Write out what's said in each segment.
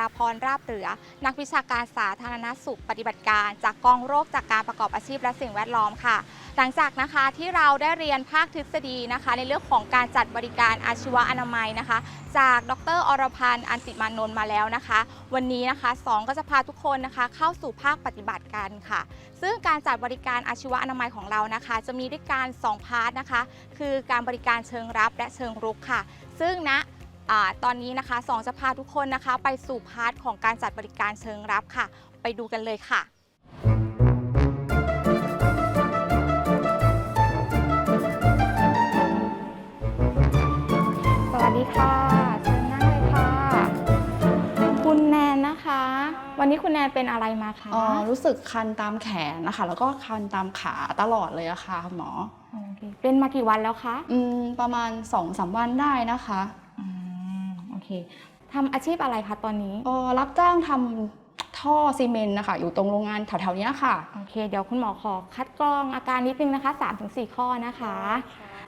ดาพรราบเหลือ นักวิชาการสาธารณสุขปฏิบัติการ จากกองโรคจากการประกอบอาชีพและสิ่งแวดล้อมค่ะ หลังจากนะคะที่เราได้เรียนภาคทฤษฎีนะคะ ในเรื่องของการจัดบริการอาชีวะอนามัยนะคะ จากดรอรพันธ์อันติมานนท์มาแล้วนะคะ วันนี้นะคะสองก็จะพาทุกคนนะคะเข้าสู่ภาคปฏิบัติกันค่ะ ซึ่งการจัดบริการอาชีวะอนามัยของเรานะคะ จะมีด้วยการ2พาร์ทนะคะ คือการบริการเชิงรับและเชิงรุกค่ะ ซึ่งณ อาตอนนี้นะคะสองจะพาทุกคนนะคะไปสู่พาร์ทของการจัดบริการเชิงรับค่ะ ไปดูกันเลยค่ะสวัสดีค่ะเชิญนั่งเลยค่ะ คุณแนนนะคะ วันนี้คุณแนนเป็นอะไรมาคะ อ๋อรู้สึกคันตามแขนนะคะ แล้วก็คันตามขาตลอดเลยอะค่ะคุณหมอโอเคเป็นมากี่วันแล้วคะ อืมประมาณ2อสวันได้นะคะอืมโอเค ทำอาชีพอะไรคะตอนนี้เออรับจ้างทำท่อซีเมนต์นะคะ อยู่ตรงโรงงานแถวๆเนี้ยค่ะ โอเค เดี๋ยวคุณหมอขอคัดกรองอาการนิดนึงนะคะ3-4 ข้อนะคะ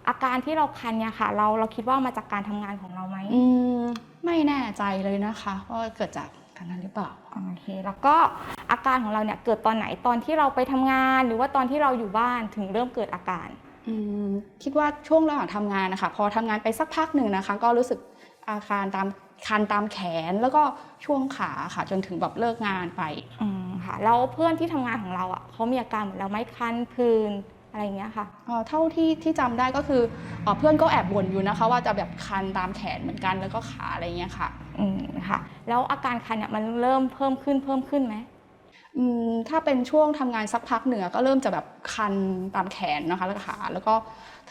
อาการที่เราคันเนี่ยค่ะ เราเราคิดว่ามาจากการทำงานของเราไหมอืม ไม่แน่ใจเลยนะคะว่าเกิดจากการนั้นหรือเปล่า โอเค แล้วก็อาการของเราเนี่ยเกิดตอนไหนตอนที่เราไปทำงาน หรือว่าตอนที่เราอยู่บ้านถึงเริ่มเกิดอาการ อืม คิดว่าช่วงระหว่างทำงานนะคะ พอทำงานไปสักพักหนึ่งนะคะ ก็รู้สึก อาการตามคันตามแขนแล้วก็ช่วงขาค่ะจนถึงแบบเลิกงานไป อืมค่ะแล้วเพื่อนที่ทำงานของเราอะเขามีอาการเหมือนเราไหมคันพื้นอะไรอย่างเงี้ยค่ะ เอ่อเท่าที่ที่จำได้ก็คือเออเพื่อนก็แอบบ่นอยู่นะคะ ว่าจะแบบคันตามแขนเหมือนกันแล้วก็ขาอะไรเงี้ยค่ะ อืมค่ะ แล้วอาการคันเนี่ยมันเริ่มเพิ่มขึ้นเพิ่มขึ้นไหมอืม ถ้าเป็นช่วงทำงานสักพักเหนือก็เริ่มจะแบบคันตามแขนนะคะแล้วก็ขาแล้วก็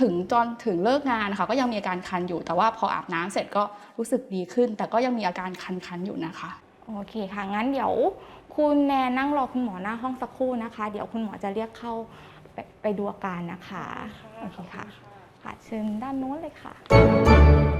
ถึงจนถึงเลิกงานนะคะก็ยังมีอาการคันอยู่ แต่ว่าพออาบน้ำเสร็จก็รู้สึกดีขึ้น แต่ก็ยังมีอาการคันๆอยู่นะคะ โอเคค่ะงั้นเดี๋ยวคุณแนนนั่งรอคุณหมอหน้าห้องสักครู่นะคะ เดี๋ยวคุณหมอจะเรียกเข้าไปไปดูอาการนะคะโอเคค่ะค่ะเชิญด้านโน้นเลยค่ะ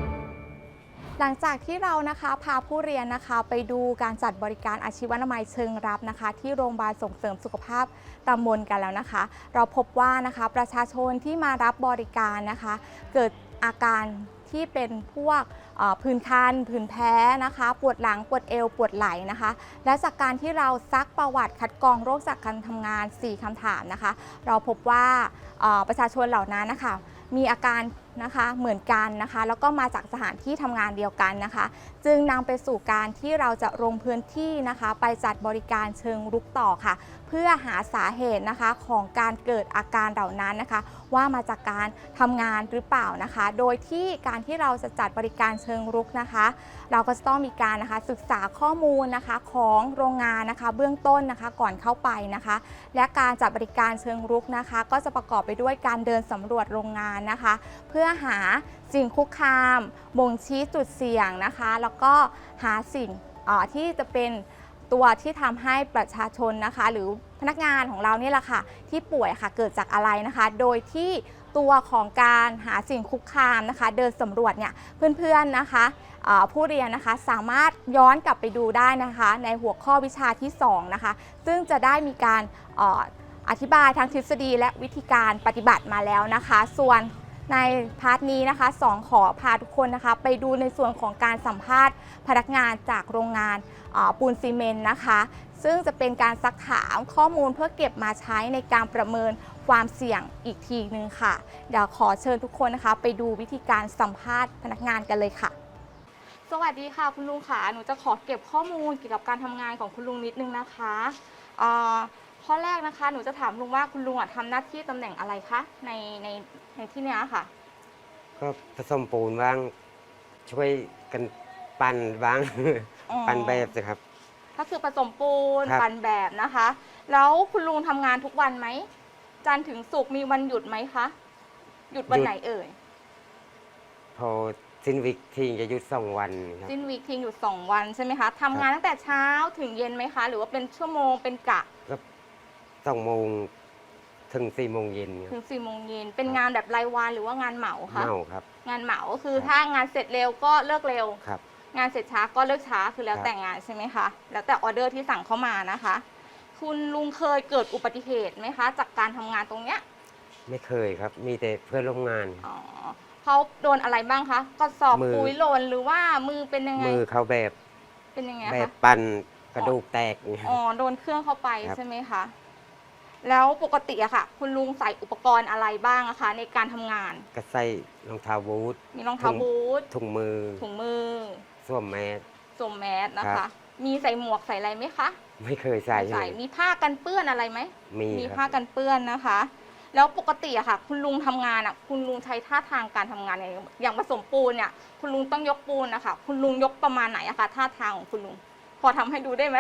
หลังจากที่เรานะคะพาผู้เรียนนะคะ ไปดูการจัดบริการอาชีวนามัยเชิงรับนะคะ ที่โรงพยาบาลส่งเสริมสุขภาพตำบลกันแล้วนะคะ เราพบว่านะคะประชาชนที่มารับบริการนะคะ เกิดอาการที่เป็นพวกเอ่อผื่นคันผื่นแพ้นะคะ ปวดหลังปวดเอวปวดไหล่นะคะ และจากการที่เราซักประวัติคัดกรองโรคจากการทำงาน 4คำถามนะคะ เราพบว่าประชาชนเหล่านั้นนะคะ มีอาการนะคะเหมือนกันนะคะ แล้วก็มาจากสถานที่ทำงานเดียวกันนะคะ จึงนำไปสู่การที่เราจะลงพื้นที่นะคะ ไปจัดบริการเชิงรุกต่อค่ะ เพื่อหาสาเหตุนะคะของการเกิดอาการเหล่านั้นนะคะ ว่ามาจากการทำงานหรือเปล่านะคะ โดยที่การที่เราจะจัดบริการเชิงรุกนะคะ เราก็จะต้องมีการนะคะศึกษาข้อมูลนะคะของโรงงานนะคะ เบื้องต้นนะคะก่อนเข้าไปนะคะ และการจัดบริการเชิงรุกนะคะ ก็จะประกอบไปด้วยการเดินสำรวจโรงงานนะคะ เพื่อื่อหาสิ่งคุกคามบ่งชี้จุดเสี่ยงนะคะ แล้วก็หาสิ่งที่จะเป็นตัวที่ทำให้ประชาชนนะคะ หรือพนักงานของเราเนี่ยแหละค่ะ ที่ป่วยค่ะเกิดจากอะไรนะคะ โดยที่ตัวของการหาสิ่งคุกคามนะคะ เดินสำรวจเนี่ยเพื่อนๆนะคะผู้เรียนนะคะสามารถย้อนกลับไปดูได้นะคะ ในหัวข้อวิชาที่ 2 นะคะ ซึ่งจะได้มีการอออธิบายทางทฤษฎีและวิธีการปฏิบัติมาแล้วนะคะ ส่วน ในพาร์ทนี้นะคะสองขอพาทุกคนนะคะ ไปดูในส่วนของการสัมภาษณ์พนักงานจากโรงงานปูนซีเมนต์นะคะ ซึ่งจะเป็นการซักถามข้อมูลเพื่อเก็บมาใช้ในการประเมินความเสี่ยงอีกทีหนึ่งค่ะ เดี๋ยวขอเชิญทุกคนนะคะ ไปดูวิธีการสัมภาษณ์พนักงานกันเลยค่ะ สวัสดีค่ะ คุณลุงค่ะหนูจะขอเก็บข้อมูลเกี่ยวกับการทำงานของคุณลุงนิดนึงนะคะข้อแรกนะคะ หนูจะถามลุงว่าคุณลุงทำหน้าที่ตำแหน่งอะไรคะในใน ในที่เนี้ยค่ะ ก็ผสมปูนบ้าง ช่วยกันปั่นบ้าง อ๋อ ปั่นแบบสิครับ ก็คือผสมปูนครับ ปั่นแบบนะคะ แล้วคุณลุงทำงานทุกวันไหม จันทร์ถึงศุกร์มีวันหยุดไหมคะ หยุดวันไหนเอ่ย พอสิ้นวิกทิ้งจะหยุดสองวันครับ สิ้นวีคทิ้งอยู่สองวันใช่ไหมคะทำงานตั้งแต่เช้าถึงเย็นไหมคะ หรือว่าเป็นชั่วโมงเป็นกะ ก็สองโมง ถึงสี่โมงเย็นคถึรับงสี่โมงเย็นเป็นงานแบบรายวันหรือว่างานเหมาคะเมาครับ งานเหมาก็คือครับ ถ้างานเสร็จเร็วก็เลิกเร็ว ครับ งานเสร็จช้าก็เลิกช้าคือแล้วครับ แต่งานใช่ไหมคะแล้วแต่ออเดอร์ที่สั่งเข้ามานะคะ คุณลุงเคยเกิดอุบัติเหตุไหมคะ จากการทำงานตรงเนี้ยไม่เคยครับ มีแต่เพื่อนร่วมงาน อ๋อเขาโดนอะไรบ้างคะกระสอบมือ ปุ๋ยหล่นหรือว่ามือเป็นยังไงมือเข้าแบบเป็นยังไงแบคะบปั่นกระดูกแตกอย่างเงี้ยอ๋อโดนเครื่องเข้าไปครับ ใช่ไหมคะ แล้วปกติอะค่ะ คุณลุงใส่อุปกรณ์อะไรบ้างอะคะ ในการทำงานก็ใส่รองเท้าบูทมีรองเท้าถุงบูทถุงมือถุงมือสวมแมส สวมแมสนะครัคะ บ มีใส่หมวกใส่อะไรไหมคะไม่เคยใส่ไม่เลใส่ยมีผ้ากันเปื้อนอะไรไหม มีมีคผ้ารับกันเปื้อนนะคะ แล้วปกติอะค่ะ คุณลุงทำงานอะคุณลุงใช้ท่าทางการทำงานยังไงอย่างผสมปูนเนี่ย คุณลุงต้องยกปูนนะคะคุณลุงยกประมาณไหนอะคะท่าทางของคุณลุง พอทำให้ดูได้ไหม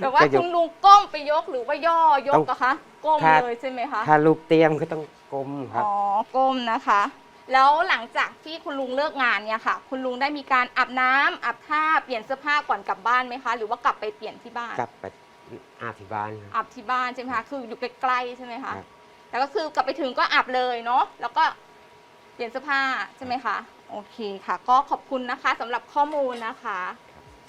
แบบว่าก็ยก คุณลุงก้มไปยกหรือว่าย่อยต้กองอะคะก้มถ้า เลยใช่ไหมคะ ถ้าลูกเตรียมก็ต้องกลมครับ อ๋อก้มนะคะ แล้วหลังจากที่คุณลุงเลิกงานเนี่ยค่ะ คุณลุงได้มีการอาบน้ำอาบท่าเปลี่ยนเสื้อผ้าก่อนกลับบ้านไหมคะ หรือว่ากลับไปเปลี่ยนที่บ้าน กลับไปอาบที่บ้านครับ อาบที่บ้านใช่ไหมคะคืออยู่ใกล้ๆใช่ไหมคะครับแต่ก็คือกลับไปถึงก็อาบเลยเนาะแล้วก็เปลี่ยนเสื้อผ้าใช่ไหมคะโอเคค่ะ ก็ขอบคุณนะคะสำหรับข้อมูลนะคะ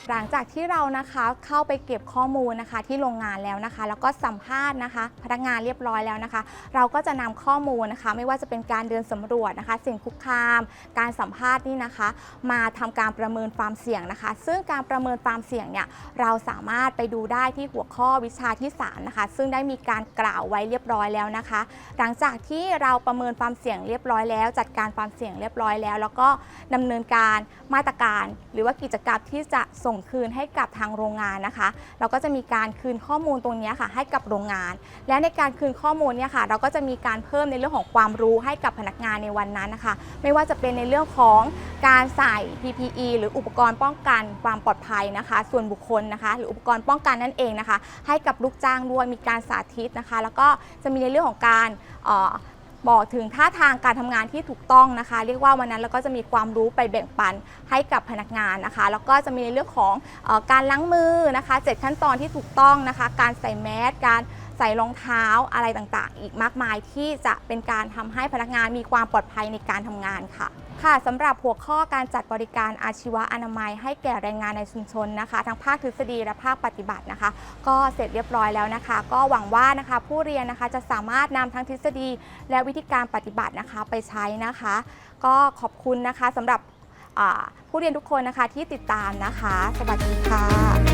หลังจากที่เรานะคะเข้าไปเก็บข้อมูลนะคะที่โรงงานแล้วนะคะ แล้วก็สัมภาษณ์นะคะ พนักงานเรียบร้อยแล้วนะคะ เราก็จะนำข้อมูลนะคะ ไม่ว่าจะเป็นการเดินสำรวจนะคะ สิ่งคุกคาม การสัมภาษณ์นี่นะคะ มาทำการประเมินความเสี่ยงนะคะ ซึ่งการประเมินความเสี่ยงเนี่ยเราสามารถไปดูได้ที่หัวข้อวิชาที่3นะคะ ซึ่งได้มีการกล่าวไว้เรียบร้อยแล้วนะคะ หลังจากที่เราประเมินความเสี่ยงเรียบร้อยแล้ว จัดการความเสี่ยงเรียบร้อยแล้ว แล้วก็ดำเนินการมาตรการ หรือว่ากิจกรรมที่จะส่งคืนให้กับทางโรงงานนะคะ เราก็จะมีการคืนข้อมูลตรงนี้ค่ะ ให้กับโรงงาน และในการคืนข้อมูลเนี่ยค่ะ เราก็จะมีการเพิ่มในเรื่องของความรู้ให้กับพนักงานในวันนั้นนะคะ ไม่ว่าจะเป็นในเรื่องของการใส่ PPE หรืออุปกรณ์ป้องกันความปลอดภัยนะคะ ส่วนบุคคลนะคะ หรืออุปกรณ์ป้องกันนั่นเองนะคะ ให้กับลูกจ้างด้วยมีการสาธิตนะคะ แล้วก็จะมีในเรื่องของการ บอกถึงท่าทางการทำงานที่ถูกต้องนะคะ เรียกว่าวันนั้นเราก็จะมีความรู้ไปแบ่งปันให้กับพนักงานนะคะ แล้วก็จะมีในเรื่องของออการล้างมือนะคะเจ็ดขั้นตอนที่ถูกต้องนะคะ การใส่แมสการ ใส่รองเท้าอะไรต่างๆ อีกมากมายที่จะเป็นการทำให้พนักงานมีความปลอดภัยในการทำงานค่ะ ค่ะสำหรับหัวข้อการจัดบริการอาชีวะอนามัย ให้แก่แรงงานในชุมชนนะคะ ทั้งภาคทฤษฎีและภาคปฏิบัตินะคะ ก็เสร็จเรียบร้อยแล้วนะคะ ก็หวังว่านะคะ ผู้เรียนนะคะจะสามารถนำทั้งทฤษฎี และวิธีการปฏิบัตินะคะไปใช้นะคะ ก็ขอบคุณนะคะสำหรับผู้เรียนทุกคนนะคะที่ติดตามนะคะ สวัสดีค่ะ